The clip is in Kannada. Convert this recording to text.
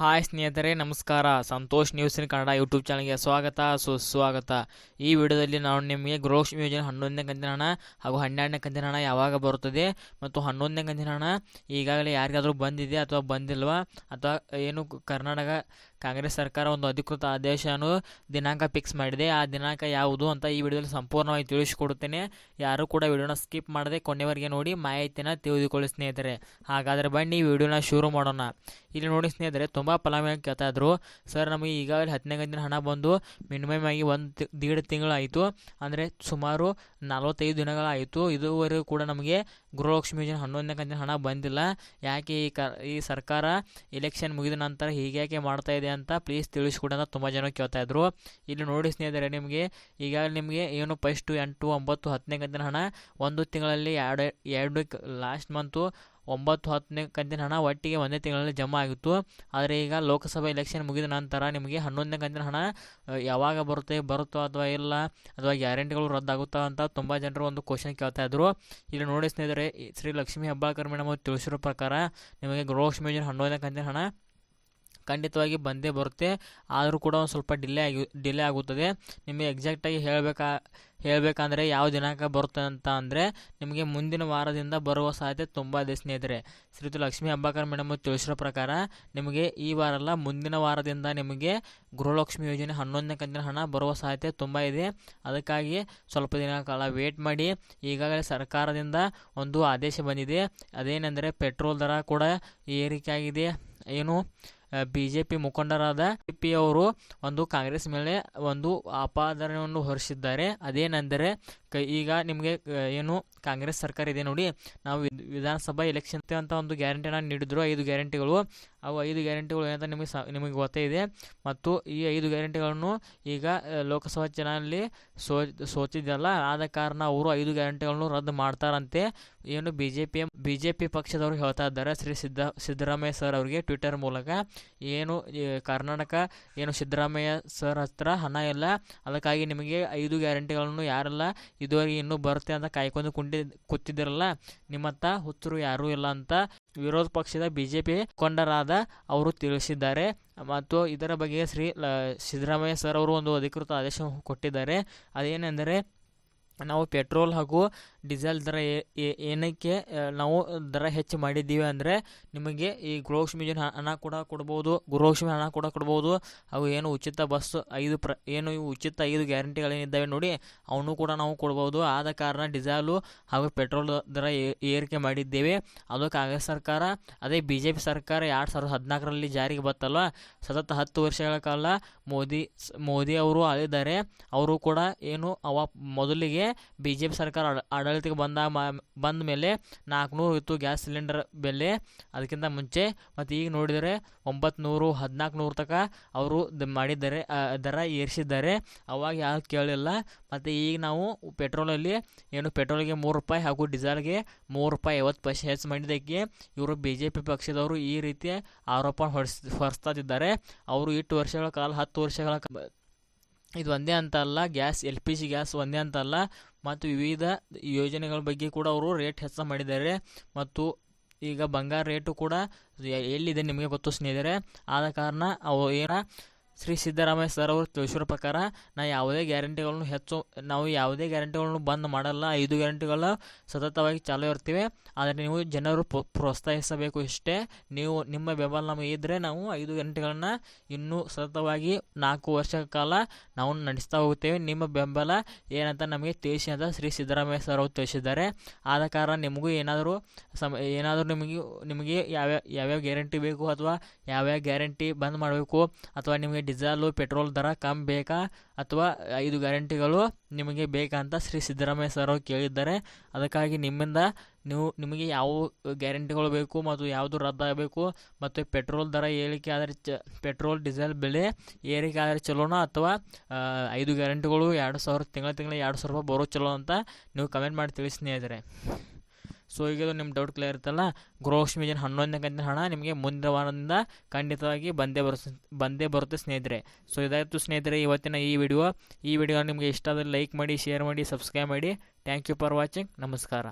ಹಾಯ್ ಸ್ನೇಹಿತರೆ, ನಮಸ್ಕಾರ. Santosh news in Kannada YouTube ಚಾನಲ್ಗೆ ಸ್ವಾಗತ. ಸುಸ್ವಾಗತ. ಈ ವಿಡಿಯೋದಲ್ಲಿ ನಾವು ನಿಮಗೆ ಗೃಹಲಕ್ಷ್ಮಿ ಯೋಜನೆ ಹನ್ನೊಂದನೇ ಕಂತಿನ ಹಣ ಹಾಗೂ ಹನ್ನೆರಡನೇ ಕಂತಿನ ಹಣ ಯಾವಾಗ ಬರುತ್ತದೆ ಮತ್ತು ಹನ್ನೊಂದನೇ ಕಂತಿನ ಹಣ ಈಗಾಗಲೇ ಯಾರಿಗಾದರೂ ಬಂದಿದೆ ಅಥವಾ ಬಂದಿಲ್ವಾ ಅಥವಾ ಏನು ಕರ್ನಾಟಕ ಕಾಂಗ್ರೆಸ್ ಸರ್ಕಾರ ಒಂದು ಅಧಿಕೃತ ಆದೇಶವನ್ನು ದಿನಾಂಕ ಫಿಕ್ಸ್ ಮಾಡಿದೆ. ಆ ದಿನಾಂಕ ಯಾವುದು ಅಂತ ಈ ವಿಡಿಯೋದಲ್ಲಿ ಸಂಪೂರ್ಣವಾಗಿ ತಿಳಿಸಿಕೊಡುತ್ತೇನೆ. ಯಾರು ಕೂಡ ವಿಡಿಯೋನ ಸ್ಕಿಪ್ ಮಾಡದೆ ಕೊನೆವರೆಗೆ ನೋಡಿ ಮಾಹಿತಿನ ತಿಳಿದುಕೊಳ್ಳಿ ಸ್ನೇಹಿತರೆ. ಹಾಗಾದರೆ ಬನ್ನಿ ವಿಡಿಯೋನ ಶುರು ಮಾಡೋಣ. ಇಲ್ಲಿ ನೋಡಿ ಸ್ನೇಹಿತರೆ, ತುಂಬ ಫಲಾನುಭವಿ ಕೇಳ್ತಾ ಇದ್ರು. ಸರ್, ನಮಗೆ ಈಗಾಗಲೇ ಹತ್ತನೇ ದಿನ ಹಣ ಬಂದು ಮಿನಿಮಮ್ ಆಗಿ ಒಂದು ದೀಡ್ ತಿಂಗಳಾಯಿತು. ಅಂದರೆ ಸುಮಾರು ನಲವತ್ತೈದು ದಿನಗಳಾಯಿತು. ಇದುವರೆಗೂ ಕೂಡ ನಮಗೆ ಗೃಹಲಕ್ಷ್ಮಿ ಯೋಜನೆ ಹನ್ನೊಂದನೇ ಕಂತಿನ ಹಣ ಬಂದಿಲ್ಲ. ಯಾಕೆ ಈ ಕ, ಈ ಸರ್ಕಾರ ಎಲೆಕ್ಷನ್ ಮುಗಿದ ನಂತರ ಹೀಗ್ಯಾಕೆ ಮಾಡ್ತಾ ಇದೆ ಅಂತ ಪ್ಲೀಸ್ ತಿಳಿಸ್ಕೊಡಿ ಅಂತ ತುಂಬ ಜನ ಕೇಳ್ತಾ ಇದ್ರು. ಇಲ್ಲಿ ನೋಡಿ ಸ್ನೇಹಿತರೆ ನಿಮಗೆ, ಈಗಾಗಲೇ ನಿಮಗೆ ಏನು ಫಸ್ಟು ಎಂಟು ಒಂಬತ್ತು ಹತ್ತನೇ ಕಂತಿನ ಹಣ ಒಂದು ತಿಂಗಳಲ್ಲಿ ಎರಡು ಎರಡು ಲಾಸ್ಟ್ ಮಂತು ಒಂಬತ್ತು, ಹತ್ತನೇ ಕಂತಿನ ಹಣ ಒಟ್ಟಿಗೆ ಒಂದೇ ತಿಂಗಳಲ್ಲಿ ಜಮಾ ಆಗಿತ್ತು. ಆದರೆ ಈಗ ಲೋಕಸಭಾ ಎಲೆಕ್ಷನ್ ಮುಗಿದ ನಂತರ ನಿಮಗೆ ಹನ್ನೊಂದನೇ ಕಂತಿನ ಹಣ ಯಾವಾಗ ಬರುತ್ತೆ, ಬರುತ್ತೋ ಅಥವಾ ಇಲ್ಲ, ಅಥವಾ ಗ್ಯಾರಂಟಿಗಳು ರದ್ದಾಗುತ್ತೋ ಅಂತ ತುಂಬ ಜನರು ಒಂದು ಕ್ವಶನ್ ಕೇಳ್ತಾ ಇದ್ದರು ಇಲ್ಲಿ ನೋಡಿ ಸ್ನೇಹಿತರೆ ಶ್ರೀ ಲಕ್ಷ್ಮೀ ಹೆಬ್ಬಾಳ್ಕರ್ ಮೇಡಮ್ ಅವರು ತಿಳಿಸಿರೋ ಪ್ರಕಾರ ನಿಮಗೆ ಗೃಹಲಕ್ಷ್ಮಿ ಯೋಜನೆ ಹನ್ನೊಂದನೇ ಕಂತಿನ ಹಣ ಖಂಡಿತವಾಗಿ ಬಂದೇ ಬರುತ್ತೆ. ಆದರೂ ಕೂಡ ಒಂದು ಸ್ವಲ್ಪ ಡಿಲೇ ಆಗಿ ಡಿಲೇ ಆಗುತ್ತದೆ. ನಿಮಗೆ ಎಕ್ಸಾಕ್ಟಾಗಿ ಹೇಳಬೇಕಾ, ಹೇಳಬೇಕಂದ್ರೆ ಯಾವ ದಿನಾಂಕ ಬರುತ್ತೆ ಅಂತ ಅಂದರೆ ನಿಮಗೆ ಮುಂದಿನ ವಾರದಿಂದ ಬರುವ ಸಾಧ್ಯತೆ ತುಂಬ ಇದೆ ಸ್ನೇಹಿತರೆ. ಶ್ರೀಯುತ ಲಕ್ಷ್ಮೀ ಹಬ್ಬಾಕರ್ ಮೇಡಮ್ ತಿಳಿಸಿರೋ ಪ್ರಕಾರ ನಿಮಗೆ ಈ ವಾರ ಅಲ್ಲ, ಮುಂದಿನ ವಾರದಿಂದ ನಿಮಗೆ ಗೃಹಲಕ್ಷ್ಮಿ ಯೋಜನೆ ಹನ್ನೊಂದನೇ ಕಂತಿನ ಹಣ ಬರುವ ಸಾಧ್ಯತೆ ತುಂಬ ಇದೆ. ಅದಕ್ಕಾಗಿ ಸ್ವಲ್ಪ ದಿನ ಕಾಲ ವೇಟ್ ಮಾಡಿ. ಈಗಾಗಲೇ ಸರ್ಕಾರದಿಂದ ಒಂದು ಆದೇಶ ಬಂದಿದೆ. ಅದೇನೆಂದರೆ ಪೆಟ್ರೋಲ್ ದರ ಕೂಡ ಏರಿಕೆ ಆಗಿದೆ ಏನು? ಬಿ ಜೆ ಪಿ ಮುಖಂಡರಾದ ಪಿ ಅವರು ಒಂದು ಕಾಂಗ್ರೆಸ್ ಮೇಲೆ ಒಂದು ಆಪಾದನೆಯನ್ನು ಹೊರಿಸಿದ್ದಾರೆ. ಅದೇನೆಂದರೆ, ಕ, ಈಗ ನಿಮಗೆ ಏನು ಕಾಂಗ್ರೆಸ್ ಸರ್ಕಾರ ಇದೆ ನೋಡಿ, ನಾವು ವಿಧಾನಸಭಾ ಎಲೆಕ್ಷನ್ ಅಂತ ಒಂದು ಗ್ಯಾರಂಟಿನ ನೀಡಿದ್ರು, ಐದು ಗ್ಯಾರಂಟಿಗಳು. ಅವು ಐದು ಗ್ಯಾರಂಟಿಗಳು ಏನಂತ ನಿಮಗೆ ಸ ನಿಮಗೆ ಗೊತ್ತೇ ಇದೆ. ಮತ್ತು ಈ ಐದು ಗ್ಯಾರಂಟಿಗಳನ್ನು ಈಗ ಲೋಕಸಭಾ ಚುನಾವಣೆಯಲ್ಲಿ ಸೋ ಸೋತಿದ್ದಲ್ಲ ಆದ ಕಾರಣ ಅವರು ಐದು ಗ್ಯಾರಂಟಿಗಳನ್ನು ರದ್ದು ಮಾಡ್ತಾರಂತೆ. ಏನು B J P B J P ಪಕ್ಷದವರು ಹೇಳ್ತಾ ಇದ್ದಾರೆ, ಶ್ರೀ ಸಿದ್ದ, ಸಿದ್ದರಾಮಯ್ಯ ಸರ್ ಅವರಿಗೆ ಟ್ವಿಟರ್ ಮೂಲಕ. ಏನು ಕರ್ನಾಟಕ, ಏನು ಸಿದ್ದರಾಮಯ್ಯ ಸರ್ ಹತ್ರ ಹಣ ಇಲ್ಲ. ಅದಕ್ಕಾಗಿ ನಿಮಗೆ ಐದು ಗ್ಯಾರಂಟಿಗಳನ್ನು ಯಾರೆಲ್ಲ, ಇದುವರೆಗೆ ಇನ್ನೂ ಬರುತ್ತೆ ಅಂತ ಕಾಯ್ಕೊಂಡು ಕುಂಟಿ, ಕೂತಿದ್ದಿರಲ್ಲ, ನಿಮ್ಮತ್ತ ಹುಚ್ಚರು ಯಾರೂ ಇಲ್ಲ ಅಂತ ವಿರೋಧ ಪಕ್ಷದ ಬಿಜೆಪಿ ಕೊಂಡರಾದ ಅವರು ತಿಳಿಸಿದ್ದಾರೆ. ಮತ್ತು ಇದರ ಬಗ್ಗೆ ಶ್ರೀ ಸಿದ್ದರಾಮಯ್ಯ ಸರ್ ಅವರು ಒಂದು ಅಧಿಕೃತ ಆದೇಶ ಕೊಟ್ಟಿದ್ದಾರೆ. ಅದೇನೆಂದರೆ ನಾವು ಪೆಟ್ರೋಲ್ ಹಾಗೂ ಡೀಸೆಲ್ ದರ ಏನಕ್ಕೆ ನಾವು ದರ ಹೆಚ್ಚು ಮಾಡಿದ್ದೀವಿ ಅಂದರೆ ನಿಮಗೆ ಈ ಗೃಹಲಕ್ಷ್ಮಿ ಯೋಜನೆ ಹಣ ಕೂಡ ಕೊಡ್ಬೋದು, ಗೃಹಲಕ್ಷ್ಮಿ ಹಣ ಕೂಡ ಕೊಡ್ಬೋದು, ಹಾಗೂ ಏನು ಉಚಿತ ಬಸ್ ಐದು ಪ್ರ, ಏನು ಉಚಿತ ಐದು ಗ್ಯಾರಂಟಿಗಳೇನಿದ್ದಾವೆ ನೋಡಿ ಅವನು ಕೂಡ ನಾವು ಕೊಡ್ಬೋದು. ಆದ ಕಾರಣ ಡೀಸೆಲು ಹಾಗೂ ಪೆಟ್ರೋಲ್ ದರ ಏರಿಕೆ ಮಾಡಿದ್ದೇವೆ. ಅದು ಕಾಂಗ್ರೆಸ್ ಸರ್ಕಾರ, ಅದೇ ಬಿ ಜೆ ಪಿ ಸರ್ಕಾರ ಎರಡು ಸಾವಿರದ ಹದಿನಾಲ್ಕರಲ್ಲಿ ಜಾರಿಗೆ ಬತ್ತಲ್ಲ ಸತತ ಹತ್ತು ವರ್ಷಗಳ ಕಾಲ ಮೋದಿ ಮೋದಿ ಅವರು ಆಳಿದ್ದಾರೆ ಅವರು ಕೂಡ ಏನು ಅವ, ಮೊದಲಿಗೆ ಬಿ ಜೆ ಪಿ ಸರ್ಕಾರ ಆಡಳಿತಕ್ಕೆ ಬಂದ ಬಂದ ಮೇಲೆ ನಾಲ್ಕುನೂರು ಇತ್ತು ಗ್ಯಾಸ್ ಸಿಲಿಂಡರ್ ಬೆಲೆ ಅದಕ್ಕಿಂತ ಮುಂಚೆ ಮತ್ತು ಈಗ ನೋಡಿದರೆ ಒಂಬತ್ತು ನೂರು ಹದಿನಾಲ್ಕು ನೂರು ತನಕ ಅವರು ಮಾಡಿದ್ದಾರೆ ದರ ಏರಿಸಿದ್ದಾರೆ. ಅವಾಗ ಯಾರು ಕೇಳಿಲ್ಲ. ಮತ್ತು ಈಗ ನಾವು ಪೆಟ್ರೋಲಲ್ಲಿ ಏನು ಪೆಟ್ರೋಲ್ಗೆ ಮೂರು ರೂಪಾಯಿ ಹಾಗೂ ಡೀಸೆಲ್ಗೆ ಮೂರು ರೂಪಾಯಿ ಐವತ್ತು ಪೈಸೆ ಹೆಚ್ಚು ಮಾಡಿದ್ದಕ್ಕೆ ಇವರು ಬಿ ಜೆ ಪಿ ಪಕ್ಷದವರು ಈ ರೀತಿ ಆರೋಪ ಹೊರಿಸ್, ಹೊರಿಸ್ತಾ ಇದ್ದಾರೆ. ಅವರು ಇಟ್ಟು ವರ್ಷಗಳ ಕಾಲ, ಹತ್ತು ವರ್ಷಗಳ ಇದು ಒಂದೇ ಅಂತ ಅಲ್ಲ, gas, L P G gas ಒಂದೇ ಅಂತ ಅಲ್ಲ. ಮತ್ತು ವಿವಿಧ ಯೋಜನೆಗಳ ಬಗ್ಗೆ ಕೂಡ ಅವರು ರೇಟ್ ಹೆಚ್ಚ ಮಾಡಿದ್ದಾರೆ. ಮತ್ತು ಈಗ ಬಂಗಾರ ರೇಟು ಕೂಡ ಎಲ್ಲಿದೆ ನಿಮಗೆ ಗೊತ್ತು ಸ್ನೇಹಿತರೆ? ಆದ ಕಾರಣ ಅವು ಏನ ಶ್ರೀ ಸಿದ್ದರಾಮಯ್ಯ ಸರ್ ಅವರು ತಿಳಿಸಿರೋ ಪ್ರಕಾರ, ನಾ ಯಾವುದೇ ಗ್ಯಾರಂಟಿಗಳನ್ನು ಹೆಚ್ಚು, ನಾವು ಯಾವುದೇ ಗ್ಯಾರಂಟಿಗಳನ್ನು ಬಂದ್ ಮಾಡಲ್ಲ. ಐದು ಗ್ಯಾರಂಟಿಗಳು ಸತತವಾಗಿ ಚಾಲೂ ಇರ್ತೀವಿ. ಆದರೆ ನೀವು ಜನರು ಪ್ರೋತ್ಸಾಹಿಸಬೇಕು ಇಷ್ಟೇ. ನೀವು, ನಿಮ್ಮ ಬೆಂಬಲ ನಮಗೆ ಇದ್ದರೆ ನಾವು ಐದು ಗ್ಯಾರಂಟಿಗಳನ್ನು ಇನ್ನೂ ಸತತವಾಗಿ ನಾಲ್ಕು ವರ್ಷ ಕಾಲ ನಾವು ನಡೆಸ್ತಾ ಹೋಗುತ್ತೇವೆ ನಿಮ್ಮ ಬೆಂಬಲ ಏನಂತ ನಮಗೆ ತಿಳಿಸಿ ಅಂತ ಶ್ರೀ ಸಿದ್ದರಾಮಯ್ಯ ಸರ್ ಅವರು ತಿಳಿಸಿದ್ದಾರೆ. ಆದ ಕಾರಣ ನಿಮಗೂ ಏನಾದರೂ ಸಮ, ಏನಾದರೂ ನಿಮಗೆ ನಿಮಗೆ ಯಾವ್ಯಾವ ಯಾವ್ಯಾವ ಗ್ಯಾರಂಟಿ ಬೇಕು ಅಥವಾ ಯಾವ್ಯಾವ ಗ್ಯಾರಂಟಿ ಬಂದ್ ಮಾಡಬೇಕು ಅಥವಾ ನಿಮಗೆ ಡೀಸೆಲು, ಪೆಟ್ರೋಲ್ ದರ ಕಮ್ಮಿ ಬೇಕಾ ಅಥವಾ ಐದು ಗ್ಯಾರಂಟಿಗಳು ನಿಮಗೆ ಬೇಕಾ ಅಂತ ಶ್ರೀ ಸಿದ್ದರಾಮಯ್ಯ ಸರ್ ಕೇಳಿದ್ದಾರೆ. ಅದಕ್ಕಾಗಿ ನಿಮ್ಮಿಂದ ನೀವು, ನಿಮಗೆ ಯಾವ ಗ್ಯಾರಂಟಿಗಳು ಬೇಕು ಮತ್ತು ಯಾವುದು ರದ್ದಾಗಬೇಕು ಮತ್ತು ಪೆಟ್ರೋಲ್ ದರ ಏರಿಕೆ ಆದರೆ ಚ, ಪೆಟ್ರೋಲ್, ಡೀಸೆಲ್ ಬೆಲೆ ಏರಿಕೆ ಆದರೆ ಚಲೋನಾ ಅಥವಾ ಐದು ಗ್ಯಾರಂಟಿಗಳು ಎರಡು ಸಾವಿರ ತಿಂಗಳ ತಿಂಗಳ ಎರಡು ಸಾವಿರ ರೂಪಾಯಿ ಬರೋ ಚಲೋ ಅಂತ ನೀವು ಕಮೆಂಟ್ ಮಾಡಿ ತಿಳಿಸ್ತೀನಿ ಸ್ನೇಹಿತರೆ. ಸೊ ಈಗ ನಿಮ್ಮ ಡೌಟ್ ಕ್ಲಿಯರ್ ಇರ್ತಲ್ಲ ಗೃಹಲಕ್ಷ್ಮಿ ಯೋಜನೆ ಹನ್ನೊಂದನೇ ಕಂತಿನ ಹಣ ನಿಮಗೆ ಮುಂದಿನ ವಾರದಿಂದ ಖಂಡಿತವಾಗಿ ಬಂದೇ ಬರುತ್ತೆ ಬಂದೇ ಬರುತ್ತೆ ಸ್ನೇಹಿತರೆ. ಸೊ ಇದಾಯಿತು ಸ್ನೇಹಿತರೆ, ಇವತ್ತಿನ ಈ ವಿಡಿಯೋ ಈ ವಿಡಿಯೋ ನಿಮಗೆ ಇಷ್ಟ ಆದರೆ ಲೈಕ್ ಮಾಡಿ ಶೇರ್ ಮಾಡಿ ಸಬ್ಸ್ಕ್ರೈಬ್ ಮಾಡಿ. ಥ್ಯಾಂಕ್ ಯು ಫಾರ್ ವಾಚಿಂಗ್ ನಮಸ್ಕಾರ.